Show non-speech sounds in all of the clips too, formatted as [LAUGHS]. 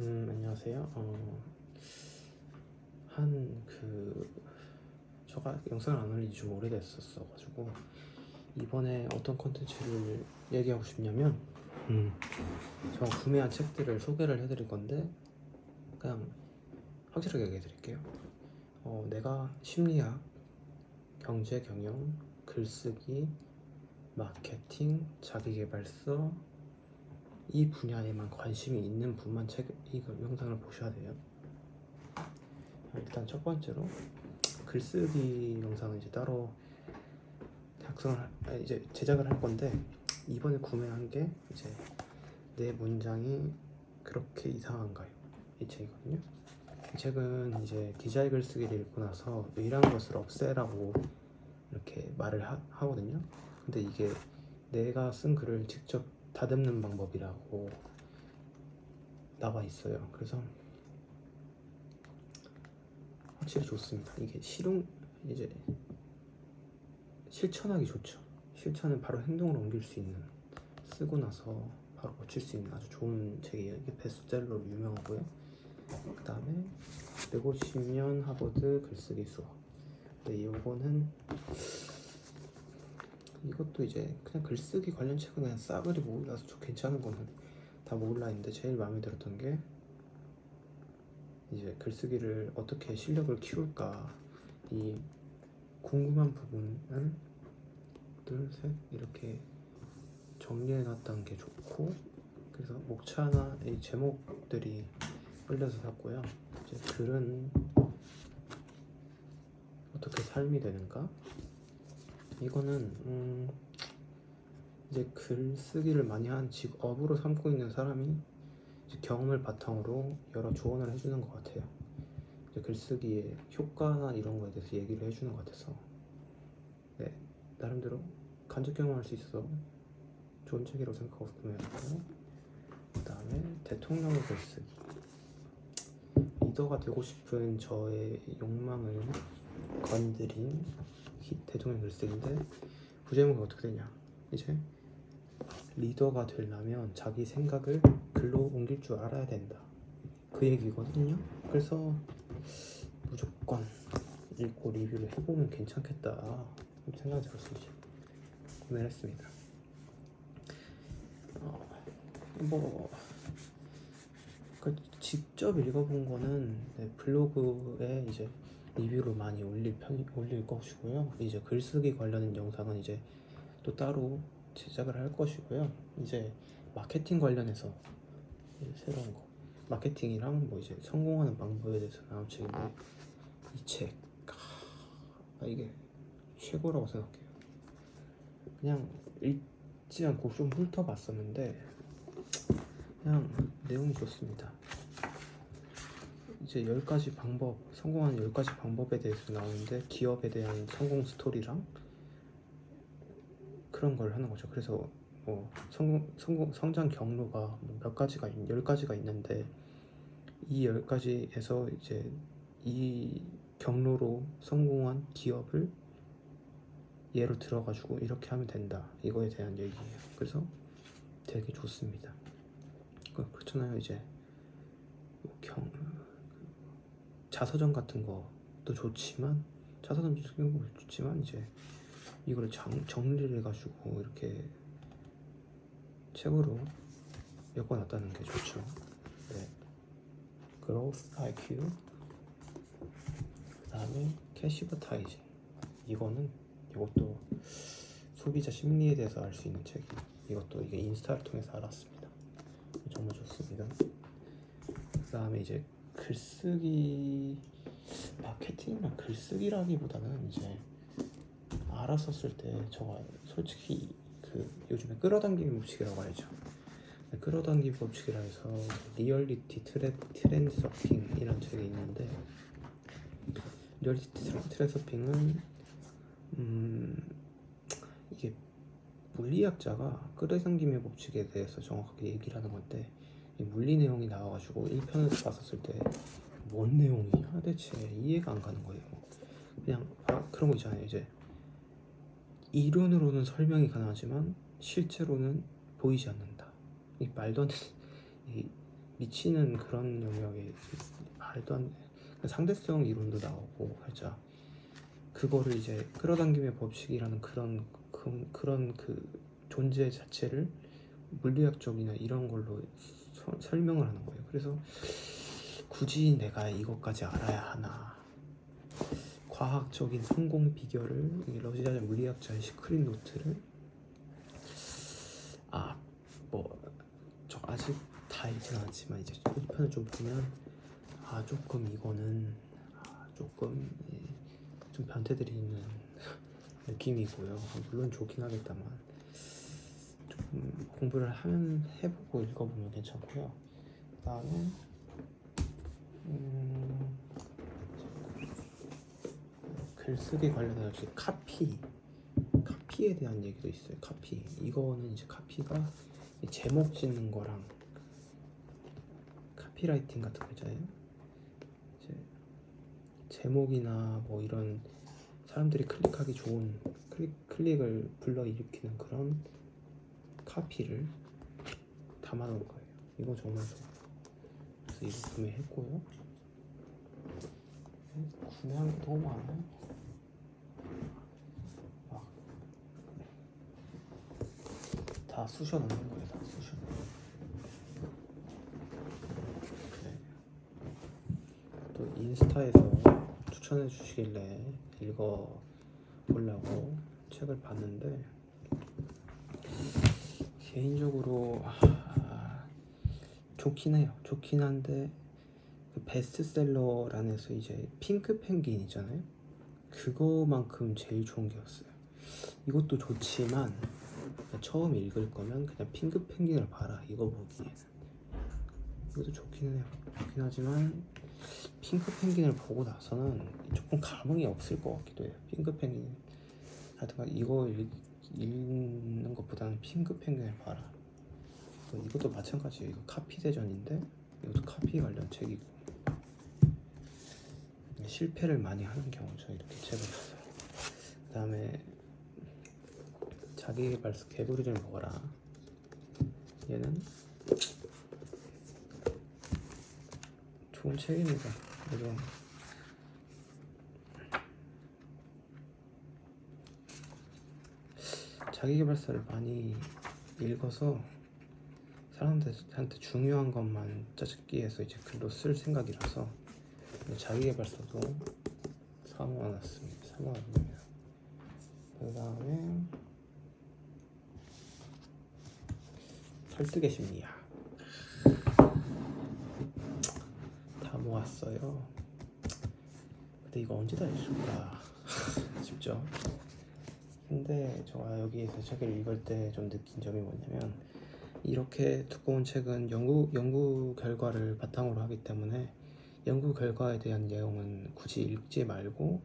음, 안녕하세요. 어, 한그 제가 영상을 안 올린 지 좀 오래됐었어 가지고 이번에 어떤 컨텐츠를 얘기하고 싶냐면 음, 제가 구매한 책들을 소개를 해드릴 건데 그냥 확실하게 얘기해 드릴게요. 어, 내가 심리학, 경제 경영, 글쓰기, 마케팅, 자기계발서 이 분야에만 관심이 있는 분만 책 이거 영상을 보셔야 돼요. 일단 첫 번째로 글쓰기 영상은 이제 따로 작성을 이제 제작을 할 건데 이번에 구매한 게 이제 내 문장이 그렇게 이상한가요? 이 책이거든요. 이 책은 이제 기자의 글쓰기를 읽고 나서 유일한 것을 없애라고 이렇게 말을 하, 하거든요. 근데 이게 내가 쓴 글을 직접 다듬는 방법이라고 나와 있어요. 그래서 확실히 좋습니다. 이게 실용 이제 실천하기 좋죠. 실천은 바로 행동으로 옮길 수 있는 쓰고 나서 바로 고칠 수 있는 아주 좋은 책이에요. 이게 베스트셀러로 유명하고요. 그 다음에 150년 하버드 글쓰기 수업. 네, 이거는 이것도 이제 그냥 글쓰기 관련 책은 그냥 싸그리 모으라서 좀 괜찮은 거는 다 모을라. 했는데 제일 마음에 들었던 게 이제 글쓰기를 어떻게 실력을 키울까. 이 궁금한 부분을 둘 셋 이렇게 정리해 놨다는 게 좋고 그래서 목차나 이 제목들이 끌려서 샀고요. 이제 글은 어떻게 삶이 되는가 이거는 음 이제 글쓰기를 많이 한 직업으로 삼고 있는 사람이 경험을 바탕으로 여러 조언을 해주는 것 같아요. 글쓰기의 효과나 이런 거에 대해서 얘기를 해주는 것 같아서. 네 나름대로 간접 경험할 수 있어서 좋은 책이라고 생각하고 구매했고 그 다음에 대통령의 글쓰기. 리더가 되고 싶은 저의 욕망을 건드린 히- 대통령 글쓰기인데 부제목이 어떻게 되냐? 이제 리더가 되려면 자기 생각을 글로 옮길 줄 알아야 된다. 그 얘기거든요. 그래서 무조건 읽고 리뷰를 해보면 괜찮겠다. 생각이 이제 구매를 했습니다. 어, 뭐그 직접 읽어본 거는 네, 블로그에 이제 리뷰로 많이 올릴 편 올릴 것이고요. 이제 글쓰기 관련된 영상은 이제 또 따로 제작을 할 것이고요. 이제 마케팅 관련해서 새로운 거 마케팅이랑 뭐 이제 성공하는 방법에 대해서 나온 책인데 이책 아, 이게 최고라고 생각해요. 그냥 읽지 않고 좀 훑어봤었는데 그냥 내용이 좋습니다. 이제 10가지 방법, 성공하는 10가지 방법에 대해서 나오는데 기업에 대한 성공 스토리랑 그런 걸 하는 거죠. 그래서 뭐 성공, 성공 성장 경로가 뭐몇 가지가 있, 10가지가 있는데 이 10가지에서 이제 이 경로로 성공한 기업을 예로 들어가지고 이렇게 하면 된다. 이거에 대한 얘기예요. 그래서 되게 좋습니다. 그- 그렇잖아요. 이제 뭐경 자서전 같은 것도 좋지만 자서전 같은 거 좋지만 이제 이거를 장, 정리를 해가지고 이렇게 책으로 엮어놨다는 게 좋죠. 네. Growth IQ. 그 다음에 캐시버타이징. 이거는 이것도 소비자 심리에 대해서 알 수 있는 책. 이것도 이게 인스타를 통해서 알았습니다. 정말 좋습니다. 그 다음에 이제 글쓰기 마케팅이나 글쓰기라기보다는 이제 알았었을 때 저가 솔직히 그 요즘에 끌어당기기 법칙이라고 알죠. 네, 끌어당기기 법칙이라 해서 리얼리티 트렌, 트렌드 서핑이라는 책이 있는데 리얼리티 트렌- 트렌드 서핑은 음 이게 물리학자가 끌어당김의 법칙에 대해서 정확하게 얘기를 하는 건데 이 물리 내용이 나와가지고 1편을 봤었을 때 뭔 내용이야 대체 이해가 안 가는 거예요. 그냥 아, 그런 거 있잖아요 이제. 이론으로는 설명이 가능하지만 실제로는 보이지 않는다. 이 말도 안 되는 이 미치는 그런 영역에 말도 안 돼. 상대성 이론도 나오고 살짝 그거를 이제 끌어당김의 법칙이라는 그런 그, 그런 그 존재 자체를 물리학적이나 이런 걸로 서- 설명을 하는 거예요. 그래서 굳이 내가 이것까지 알아야 하나? 과학적인 성공 비결을 이 러시아 물리학자의 시크릿 노트를 아 뭐 저 아직 다 읽진 않았지만 이제 후편을 좀 보면 아 조금 이거는 아 조금 예, 좀 변태들이 있는 [LAUGHS] 느낌이고요. 아, 물론 좋긴 하겠다만 조금 공부를 하면 해보고 읽어보면 괜찮고요. 그 다음에 음, 글쓰기 관련해서 역시 카피 카피에 대한 얘기도 있어요. 카피 이거는 이제 카피가 이 제목 짓는 거랑 카피라이팅 같은 거 있잖아요. 이제 제목이나 뭐 이런 사람들이 클릭하기 좋은 클릭, 클릭을 불러일으키는 그런 카피를 담아놓은 거예요. 이거 정말 좋아요. 그래서 이거 구매했고요. 구매한 게 너무 많아요. 막 다 쑤셔 넣는 거예요. 다 쑤셔. 네. 또 인스타에서 추천해 주시길래 읽어 보려고 책을 봤는데 개인적으로 아, 좋긴 해요. 좋긴 한데 그 베스트셀러란에서 이제 핑크 펭귄 있잖아요. 그거만큼 제일 좋은 게였어요. 이것도 좋지만 처음 읽을 거면 그냥 핑크 펭귄을 봐라 이거 보기에는 이것도 좋긴 해요. 좋긴 하지만 핑크 펭귄을 보고 나서는 조금 감흥이 없을 것 같기도 해요. 핑크 펭귄 하여튼간 이거 읽, 읽는 것보다는 핑크 펭귄을 봐라. 어, 이것도 마찬가지예요. 이거 카피 대전인데 이것도 카피 관련 책이고 실패를 많이 하는 경우죠. 이렇게 책을 봐서. 그 다음에 자기개발서 개구리를 먹어라. 얘는 좋은 책입니다. 그래서 자기개발서를 많이 읽어서 사람들한테 중요한 것만 짜집기 해서 이제 글로 쓸 생각이라서 자기개발서도 사모아놨습니다. 사모아놨습니다. 그 다음에 설득의 심리학 다 모았어요. 근데 이거 언제 다 읽을까 싶죠. 근데 제가 여기에서 책을 읽을 때 좀 느낀 점이 뭐냐면 이렇게 두꺼운 책은 연구 연구 결과를 바탕으로 하기 때문에 연구 결과에 대한 내용은 굳이 읽지 말고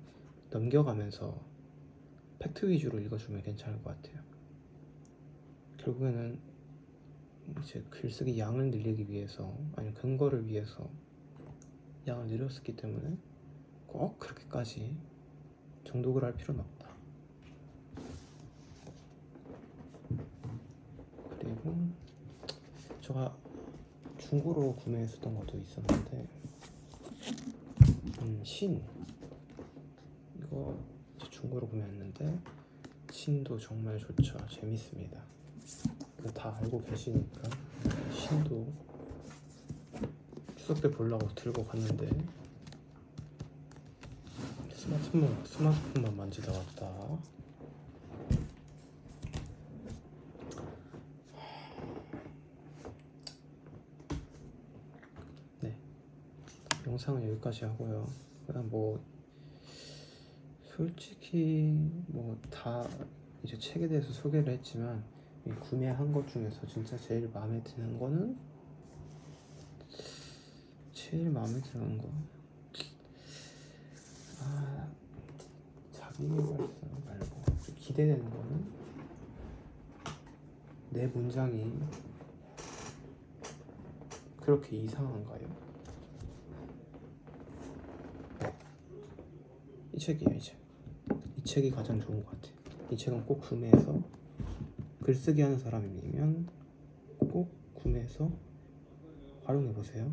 넘겨가면서 팩트 위주로 읽어주면 괜찮을 것 같아요. 결국에는 이제 글쓰기 양을 늘리기 위해서 아니면 근거를 위해서 양을 늘렸었기 때문에 꼭 그렇게까지 정독을 할 필요는 없다. 그리고 제가 중고로 구매했었던 것도 있었는데 음, 신. 이거 중고로 구매했는데 신도 정말 좋죠. 재밌습니다. 다 알고 계시니까 신도 추석 때 보려고 들고 갔는데 스마트폰 스마트폰만 만지다 왔다 영상은 여기까지 하고요 그다음 뭐 솔직히 뭐 다 이제 책에 대해서 소개를 했지만 이 구매한 것 중에서 진짜 제일 마음에 드는 거는 제일 마음에 드는 거. 아 자기 개발서 말고 좀 기대되는 거는 내 문장이 그렇게 이상한가요? 책이에요, 이 책. 이 책이 가장 좋은 것 같아요. 이 책은 꼭 구매해서 글쓰기 하는 사람이면 꼭 구매해서 활용해 보세요.